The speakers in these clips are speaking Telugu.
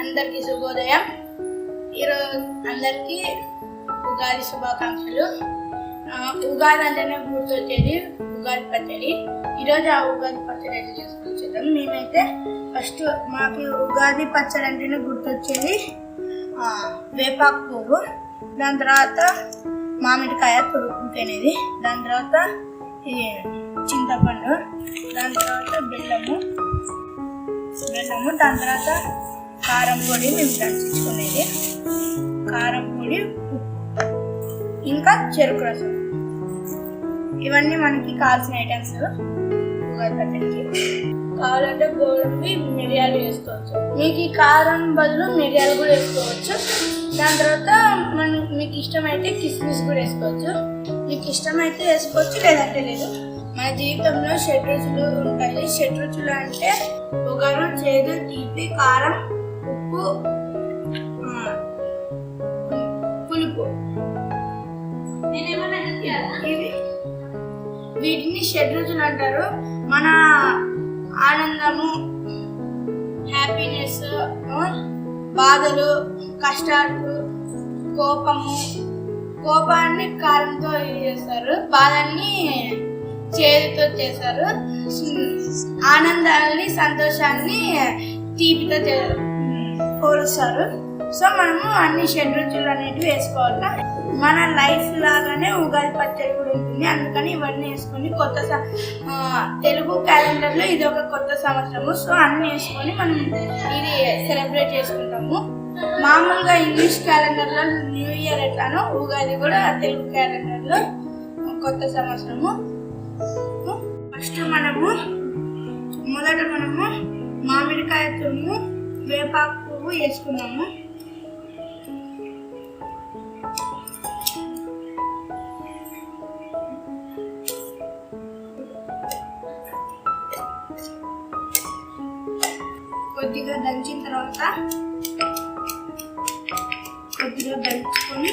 అందరికీ శుభోదయం. ఈరోజు అందరికీ ఉగాది శుభాకాంక్షలు. ఉగాది అంటేనే గుర్తొచ్చేది ఉగాది పచ్చడి. ఈరోజు ఆ ఉగాది పచ్చడి అయితే చేసుకొచ్చేద్దాం మేమైతే ఫస్ట్ మాకు ఉగాది పచ్చడి అంటేనే గుర్తొచ్చేది వేపాకు పువ్వు. దాని తర్వాత మామిడికాయ తురుముకునేది దాని తర్వాత చింతపండు. దాని తర్వాత బెల్లము. బెల్లము. దాని తర్వాత కారం పొడి మేము దంచుకునేది. కారం పొడి ఇంకా చెరుకు రసం. ఇవన్నీ మనకి కావాల్సిన ఐటమ్స్. పచ్చడికి. కావాలంటే గోడంబి మిరియాలు వేసుకోవచ్చు. మీకు ఈ కారం బదులు మిరియాలు కూడా వేసుకోవచ్చు. దాని తర్వాత మన మీకు ఇష్టమైతే కిస్మిస్ కూడా వేసుకోవచ్చు. మీకు ఇష్టమైతే వేసుకోవచ్చు లేదంటే లేదు. మన జీవితంలో షడ్ రుచులు ఉంటాయి. షడ్ రుచులు అంటే ఒకరు చేదు తీపి కారం ఉప్పు పులుపు. ఇవి వీటిని షడ్రుచులు అంటారు. మన ఆనందము హ్యాపీనెస్ బాధలు కష్టాలు కోపము కోపాన్ని కారంతో చేస్తారు. బాధల్ని చేతితో చేస్తారు. ఆనందాన్ని సంతోషాన్ని తీపితో చేస్తారు పోలుస్తారు సో మనము అన్ని షడ్రుచులు అనేటివి వేసుకోవాలి? మన లైఫ్ లాగానే ఉగాది పచ్చడి కూడా ఉంటుంది. అందుకని ఇవన్నీ వేసుకొని కొత్త తెలుగు క్యాలెండర్లో ఇది ఒక కొత్త సంవత్సరము. సో అన్ని వేసుకొని మనం ఇది సెలబ్రేట్ చేసుకుంటాము. మామూలుగా ఇంగ్లీష్ క్యాలెండర్లో న్యూ ఇయర్ ఎట్లానో ఉగాది కూడా తెలుగు క్యాలెండర్లో కొత్త సంవత్సరము. ఫస్ట్ మనము మొదట మనము మామిడికాయ తురుము వేపాకు పువ్వు వేసుకున్నాము కొద్దిగా దంచిన తర్వాత కొద్దిగా దంచుకొని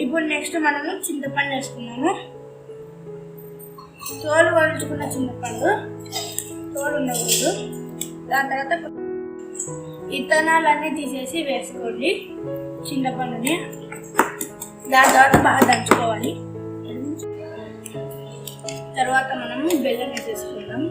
ఇప్పుడు నెక్స్ట్ మనము చింతపండు వేసుకున్నాము తోలు వలుచుకున్న చింతపండు తోలు ఉండకూడదు దాని తర్వాత ఇత్తనాలన్నీ తీసేసి వేసుకోండి చింతపండుని. దాని తర్వాత బాగా దంచుకోవాలి. తర్వాత మనము బెల్లం వేసేసుకుందాం.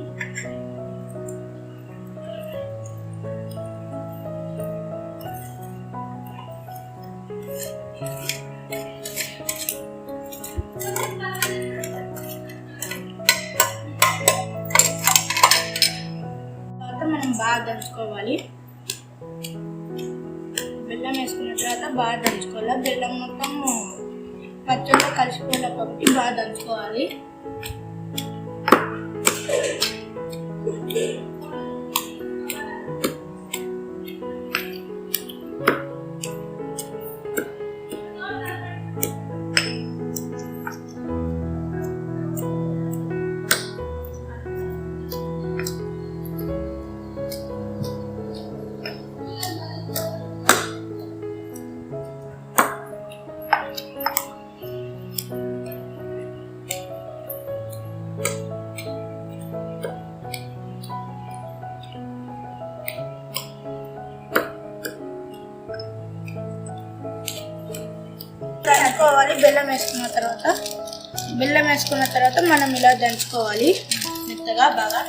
బాగా దంచుకోవాలి. బెల్లం వేసుకున్న తర్వాత బాగా దంచుకోవాలి? బెల్లం మొత్తం పచ్చడిలో కలిసిపోవాలి కాబట్టి బాగా దంచుకోవాలి. దంచుకోవాలి బెల్లం వేసుకున్న తర్వాత. బెల్లం వేసుకున్న తర్వాత మనం ఇలా దంచుకోవాలి. మెత్తగా బాగా.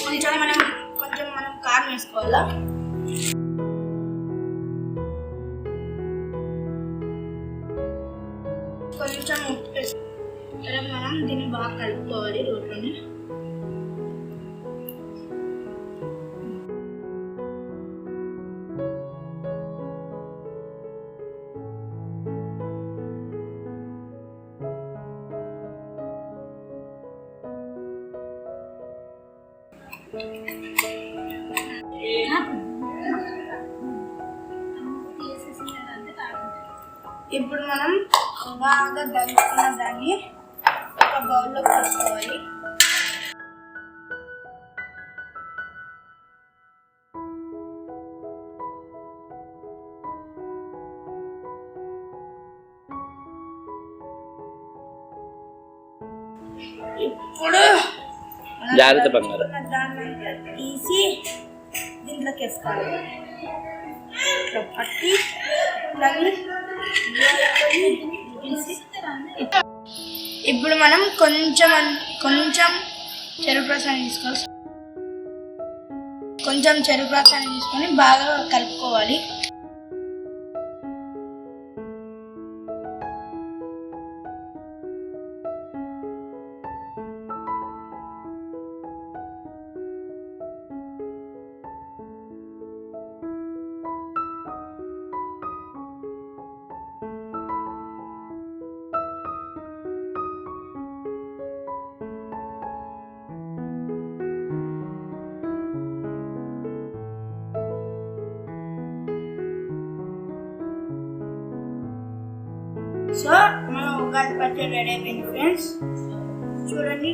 కొంచెం మనం కొంచెం మనం కారం వేసుకోవాలా? ఇప్పుడు మనం బాగా దంచుకున్న దాన్ని ఒక బౌల్లో పోసుకోవాలి ఇప్పుడు జాగ్రత్త బంగారం. తీసి దీంట్లోకి వేసుకోవాలి. ఇట్లా పట్టి ఇప్పుడు మనం కొంచెం కొంచెం చెరుకు రసాన్ని తీసుకోవాలి. కొంచెం చెరుకు రసాన్ని తీసుకొని బాగా కలుపుకోవాలి. ఉగాది పచ్చడి రెడీ అయిపోయింది ఫ్రెండ్స్ చూడండి.